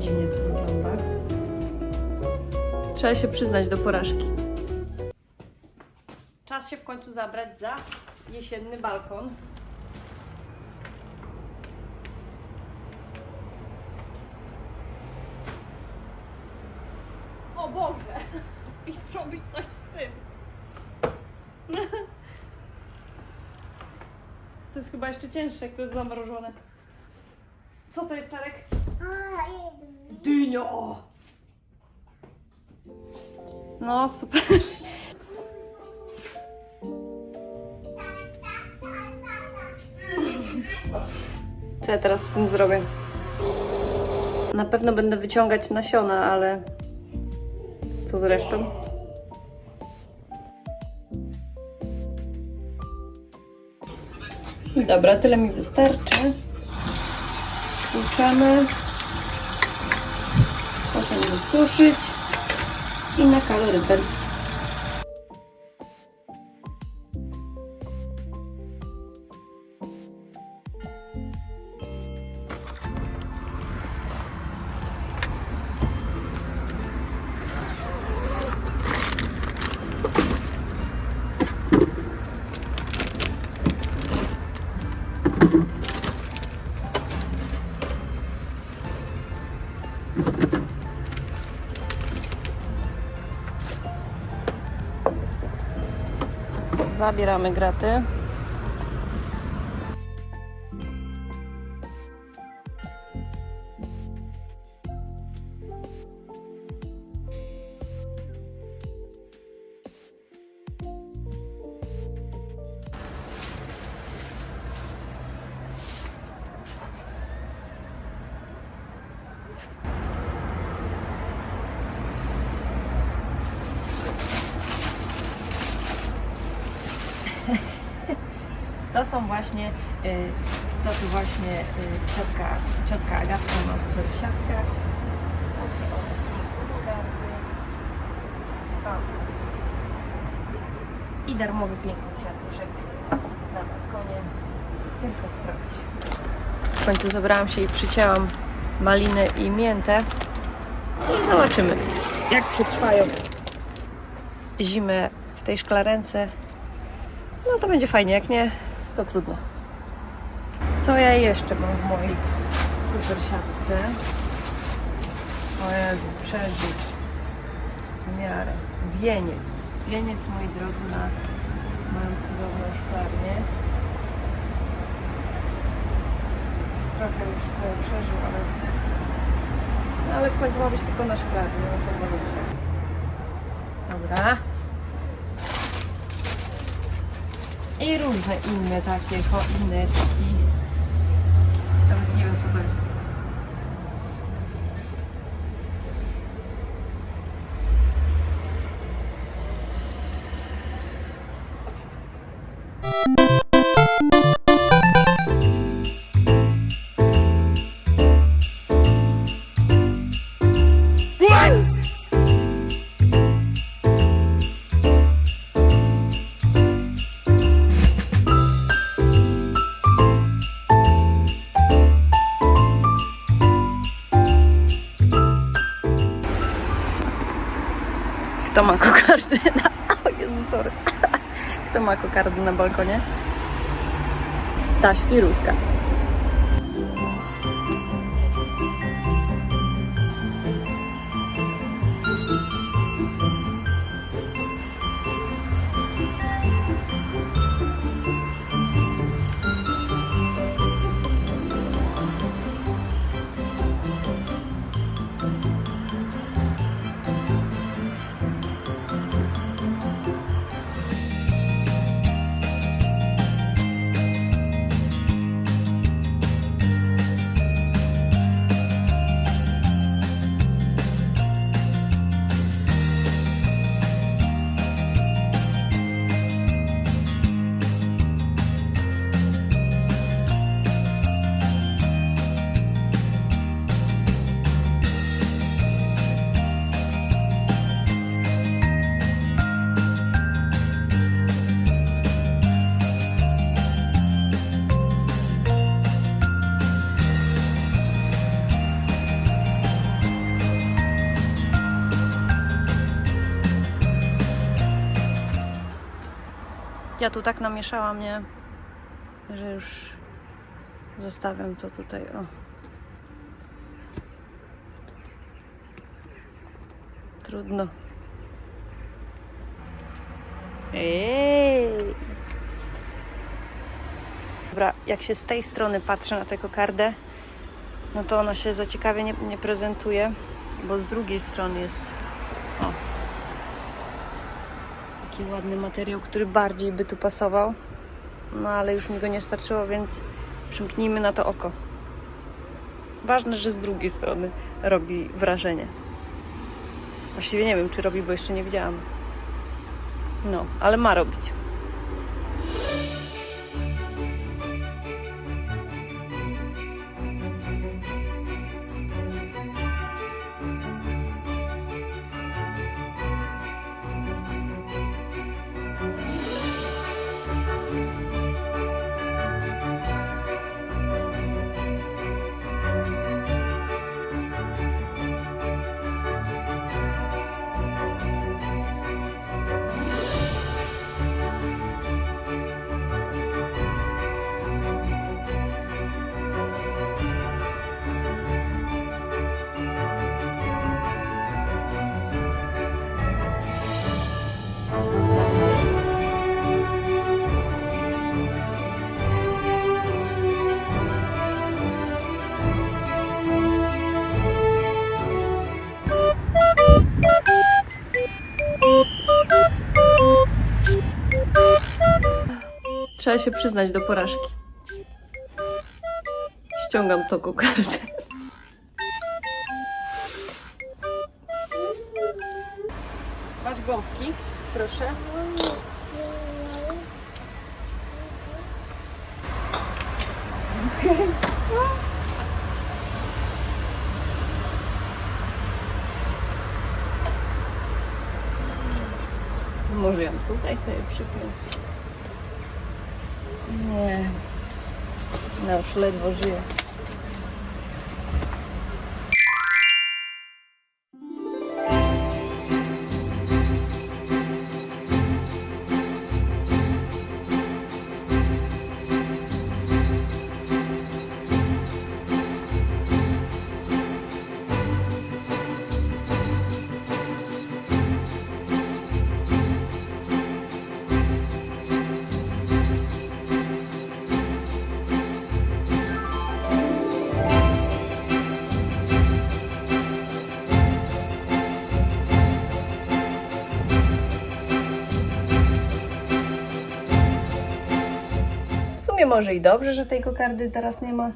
Dziwnie to wygląda. Trzeba się przyznać do porażki. Czas się w końcu zabrać za jesienny balkon. O Boże! I zrobić coś z tym. To jest chyba jeszcze cięższe, jak to jest zamrożone. Co to jest, Czarek? Dynio! No, super. Co ja teraz z tym zrobię? Na pewno będę wyciągać nasiona, ale co z resztą? Dobra, tyle mi wystarczy. Tłuczemy. Potem wysuszyć i na kaloryfer. Zabieramy graty. To są właśnie, y, to tu właśnie y, ciotka, ciotka Agatka ma w swoich siatkach. I darmowy piękny kwiatuszek na balkonie. Tylko stroić. W końcu zabrałam się i przycięłam maliny i miętę. I zobaczymy, jak przetrwają zimę w tej szklarence. No to będzie fajnie, jak nie, to trudno. Co ja jeszcze mam w mojej super siatce? O Jezu, przeżyć. W miarę. Wieniec. Wieniec, moi drodzy, na moją cudowną szklarnię. Trochę już swoje przeżył, ale... No, ale w końcu ma być tylko na szklarni, no to może. Dobra. Różne inne takie choineczki. Nawet nie wiem co to jest. Kto ma kokardy na... O Jezu, sorry. Kto ma kokardy na balkonie? Ta świruska. Tu tak namieszałam, nie? Że już zostawiam to tutaj, o. Trudno. Ej! Dobra, jak się z tej strony patrzy na tę kokardę, no to ona się za ciekawie nie, nie prezentuje, bo z drugiej strony jest o, taki ładny materiał, który bardziej by tu pasował. No ale już mi go nie starczyło, więc przymknijmy na to oko. Ważne, że z drugiej strony robi wrażenie. Właściwie nie wiem, czy robi, bo jeszcze nie widziałam. No, ale ma robić. Trzeba się przyznać do porażki. Ściągam to kokardę. Masz gąbki, proszę. Może ją tutaj sobie przypiąć. Nie. No już ledwo żyję. Sumie może i dobrze, że tej kokardy teraz nie ma.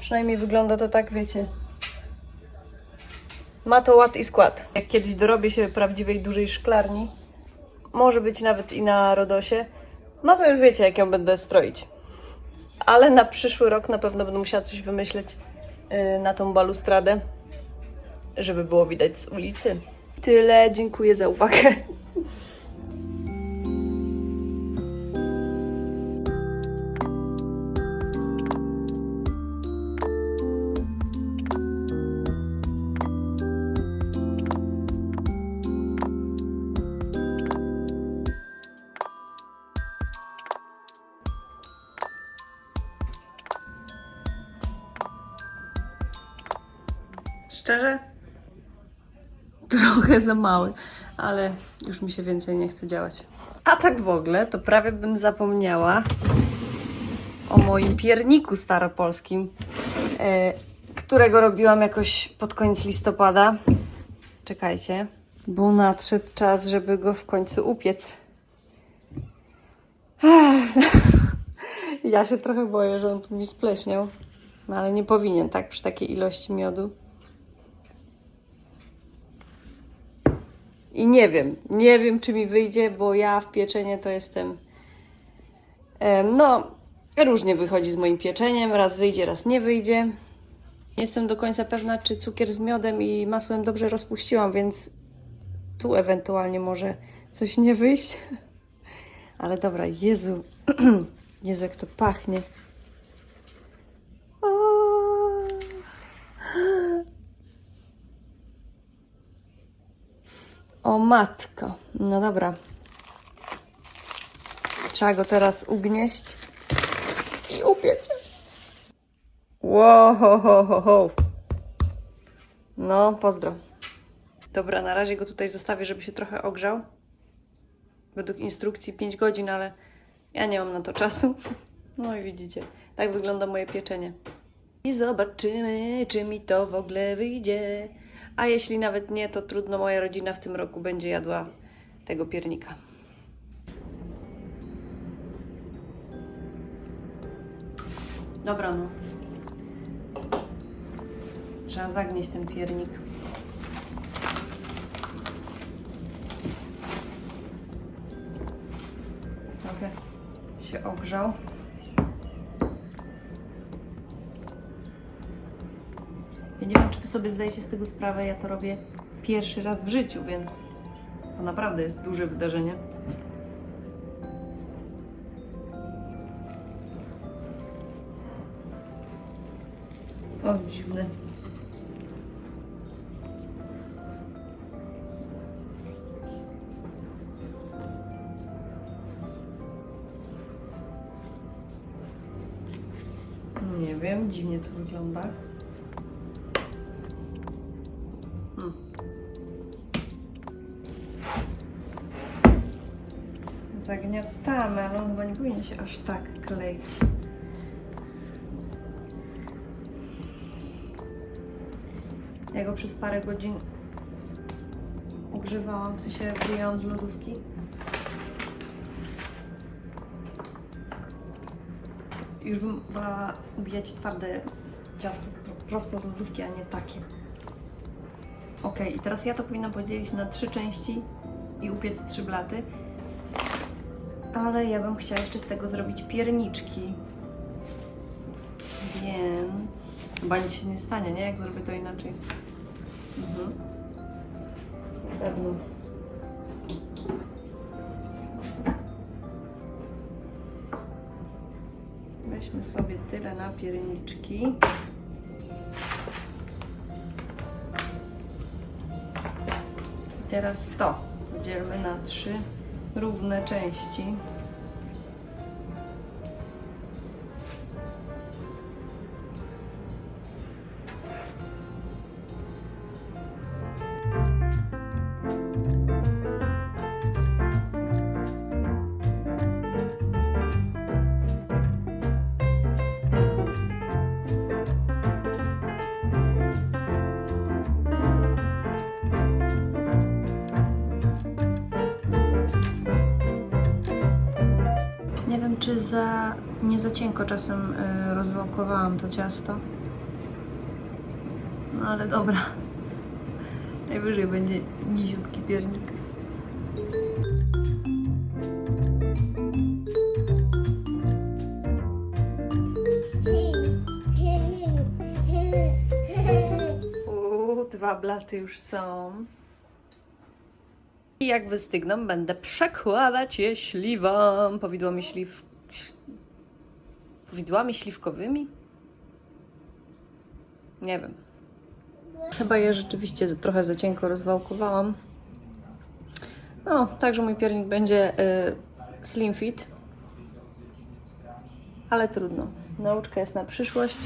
Przynajmniej wygląda to tak, wiecie. Ma to ład i skład. Jak kiedyś dorobię się prawdziwej dużej szklarni, może być nawet i na Rodosie, no to już wiecie, jak ją będę stroić. Ale na przyszły rok na pewno będę musiała coś wymyśleć yy, na tą balustradę, żeby było widać z ulicy. Tyle, dziękuję za uwagę. Trochę za mały, ale już mi się więcej nie chce działać. A tak w ogóle, to prawie bym zapomniała o moim pierniku staropolskim, e, którego robiłam jakoś pod koniec listopada. Czekajcie, bo nadszedł czas, żeby go w końcu upiec. Ja się trochę boję, że on tu mi spleśniał. No ale nie powinien, tak? Przy takiej ilości miodu. I nie wiem, nie wiem czy mi wyjdzie, bo ja w pieczenie to jestem. em, no, różnie wychodzi z moim pieczeniem. Raz wyjdzie, raz nie wyjdzie. Nie jestem do końca pewna, czy cukier z miodem i masłem dobrze rozpuściłam, więc tu ewentualnie może coś nie wyjść. Ale dobra, Jezu, Jezu, jak to pachnie. O matko. No dobra. Trzeba go teraz ugnieść i upiec. Wow, ho, ho, ho, ho. No, pozdro. Dobra, na razie go tutaj zostawię, żeby się trochę ogrzał. Według instrukcji 5 godzin, ale ja nie mam na to czasu. No i widzicie, tak wygląda moje pieczenie. I zobaczymy, czy mi to w ogóle wyjdzie. A jeśli nawet nie, to trudno, moja rodzina w tym roku będzie jadła tego piernika. Dobra, no. Trzeba zagnieść ten piernik. Trochę się ogrzał. Sobie zdajecie z tego sprawę, ja to robię pierwszy raz w życiu, więc to naprawdę jest duże wydarzenie. O, dziwne. Nie wiem, dziwnie to wygląda. Powinien się aż tak kleić. Ja go przez parę godzin ogrzewałam, w sensie wyjęłam z lodówki. Już bym wolała ubijać twarde ciasto prosto z lodówki, a nie takie. Ok, i teraz ja to powinnam podzielić na trzy części i upiec trzy blaty. Ale ja bym chciała jeszcze z tego zrobić pierniczki. Więc chyba nic się nie stanie, nie? Jak zrobię to inaczej. Mhm. Pewno. Weźmy sobie tyle na pierniczki. I teraz to podzielmy na trzy równe części. Za nie za cienko czasem y, rozwałkowałam to ciasto. No ale dobra. Najwyżej będzie niziutki piernik. Uuu, dwa blaty już są. I jak wystygną, będę przekładać je śliwą. Powidłami śliw... Powidłami śliwkowymi? Nie wiem. Chyba je rzeczywiście trochę za cienko rozwałkowałam. No, także mój piernik będzie y, slim fit. Ale trudno. Nauczka jest na przyszłość.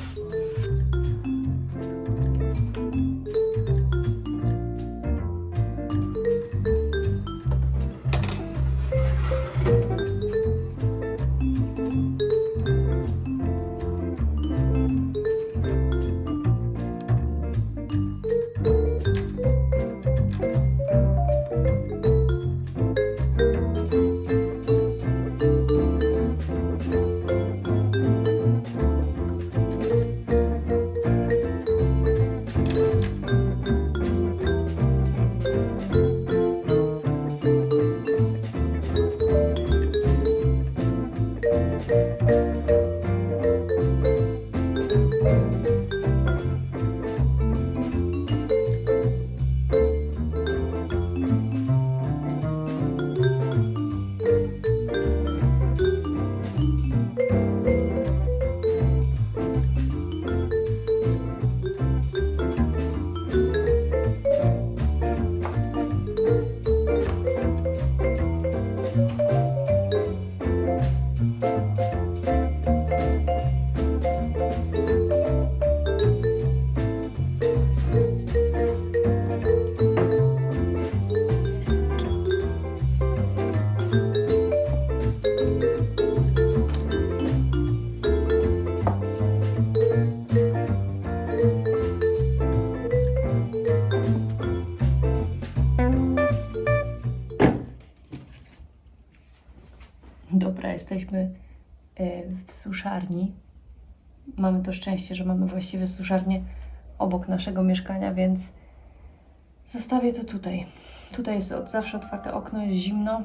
Jesteśmy e, w suszarni. Mamy to szczęście, że mamy właściwie suszarnię obok naszego mieszkania, więc zostawię to tutaj. Tutaj jest od zawsze otwarte okno, jest zimno.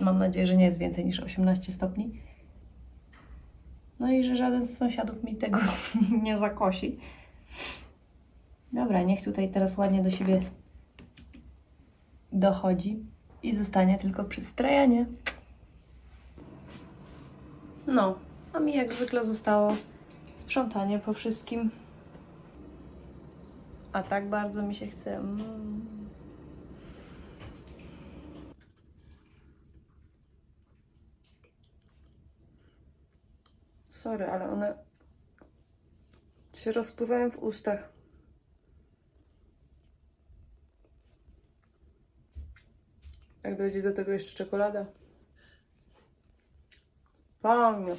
Mam nadzieję, że nie jest więcej niż 18 stopni. No i że żaden z sąsiadów mi tego nie zakosi. Dobra, niech tutaj teraz ładnie do siebie dochodzi i zostanie tylko przystrajanie. No, a mi jak zwykle zostało sprzątanie po wszystkim. A tak bardzo mi się chce. Mm. Sorry, ale one się rozpływają w ustach. Jak dojdzie do tego jeszcze czekolada. Fajnie.